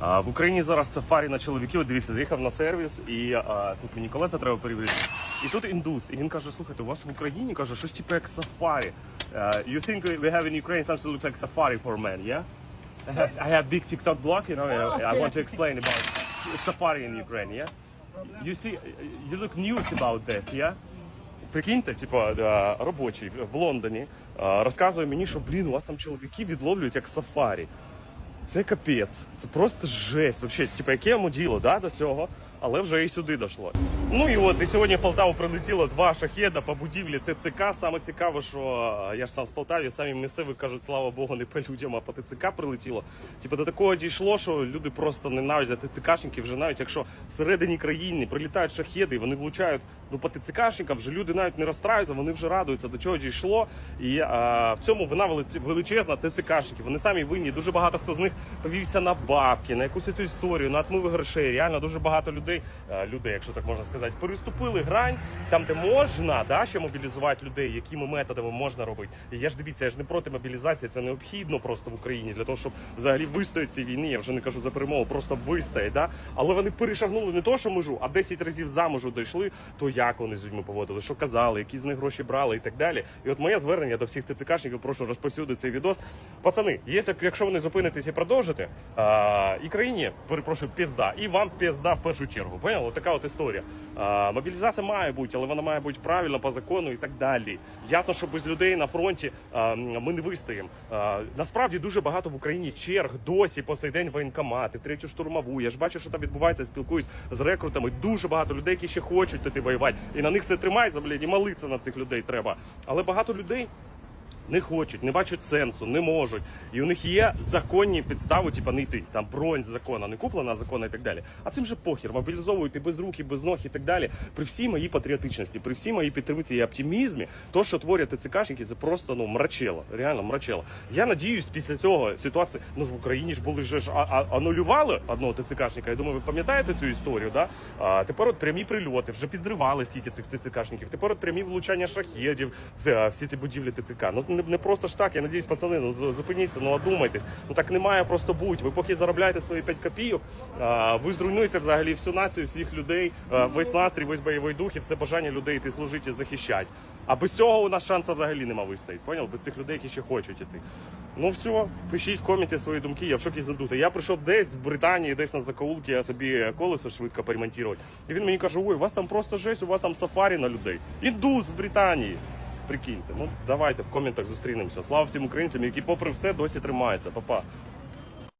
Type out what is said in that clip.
В Україні зараз сафарі на чоловіків. Дивіться, заїхав на сервіс, і а, тут мені колеса треба перевірити. І тут індус. І він каже: слухайте, у вас в Україні каже, щось типу як сафарі. Uh, you think we have in Ukraine something that looks like safari for men, yeah? I have, I have big TikTok blog, you know, and I want to explain about safari in Ukraine, yeah? You see, you look news about this, yeah? Прикиньте, типу, робочий в Лондоні розказує мені, що блін, у вас там чоловіки відловлюють як сафарі. Це капець, це просто жесть. Взагалі, типу, яке йому діло да, до цього, але вже і сюди дійшло. Ну і от і сьогодні в Полтаву прилетіло два шахеда по будівлі ТЦК. Саме цікаве, що е, я ж сам з Полтаві, самі місцеві кажуть, слава Богу, не по людям, а по ТЦК прилетіло. Типу до такого дійшло, що люди просто ненавидять ТЦКшників, вже навіть якщо всередині країни прилітають шахеди, вони влучають ну по ТЦКшникам, вже люди навіть не розстраюються, вони вже радуються, до чого дійшло. І а, в цьому вина величезна ТЦКшників. Вони самі винні. Дуже багато хто з них повівся на бабки, на якусь цю історію, на отмиви грошей. Реально дуже багато людей, е, людей, якщо так можна сказати, переступили грань там, де можна, да, ще мобілізувати людей, якими методами можна робити. Я ж дивіться, я ж не проти мобілізації, це необхідно просто в Україні для того, щоб взагалі вистояти цій війні. Я вже не кажу за перемогу, просто вистоять. Да? Але вони перешагнули не то, що межу, а 10 разів за межу дійшли. То як вони з людьми поводили, що казали, які з них гроші брали і так далі. І от моє звернення до всіх ТЦКшників, прошу розповсюдити цей відос. Пацани, якщо ви не зупинитесь і продовжите, і країні, перепрошую, пізда, і вам пізда в першу чергу. Поняли? Така от історія. Мобілізація має бути, але вона має бути правильно по закону і так далі. Ясно, що без людей на фронті ми не вистоїмо. Насправді дуже багато в Україні черг досі по сей день воєнкомати, третю штурмову. Я ж бачу, що там відбувається, спілкуюсь з рекрутами. Дуже багато людей, які ще хочуть туди воювати. І на них все тримається, блядь, і молитися на цих людей треба. Але багато людей не хочуть, не бачать сенсу, не можуть. І у них є законні підстави, типа не йти. Там бронь закона, не куплена закона і так далі. А цим же похір, мобілізовують і без рук, і без ног і так далі. При всій моїй патріотичності, при всій моїй підтримці і оптимізмі, то, що творять ТЦКшники, це просто ну мрачело. Реально мрачело. Я надіюсь, після цього ситуації, ну ж в Україні ж були ж а, а, анулювали одного ТЦКшника. Я думаю, ви пам'ятаєте цю історію, да? А тепер от прямі прильоти, вже підривали скільки цих ТЦКшників. Тепер от прямі влучання шахедів, в- всі ці будівлі ТЦК. Ну не, не просто ж так. Я надіюсь, пацани, ну зупиніться, ну одумайтесь. Ну так не має просто бути. Ви поки заробляєте свої 5 копійок, а, ви зруйнуєте взагалі всю націю, всіх людей, а, весь настрій, весь бойовий дух і все бажання людей йти служити і захищати. А без цього у нас шансу взагалі нема вистояти. Поняв? Без цих людей, які ще хочуть іти. Ну все, пишіть в коменті свої думки, я в шокі задуся. Я прийшов десь в Британії, десь на закоулки, я собі колесо швидко поремонтувати. І він мені каже: ой, у вас там просто жесть, у вас там сафарі на людей. Індус в Британії. Прикиньте, ну давайте в коментах зустрінемося. Слава всім українцям, які попри все досі тримаються. Па-па.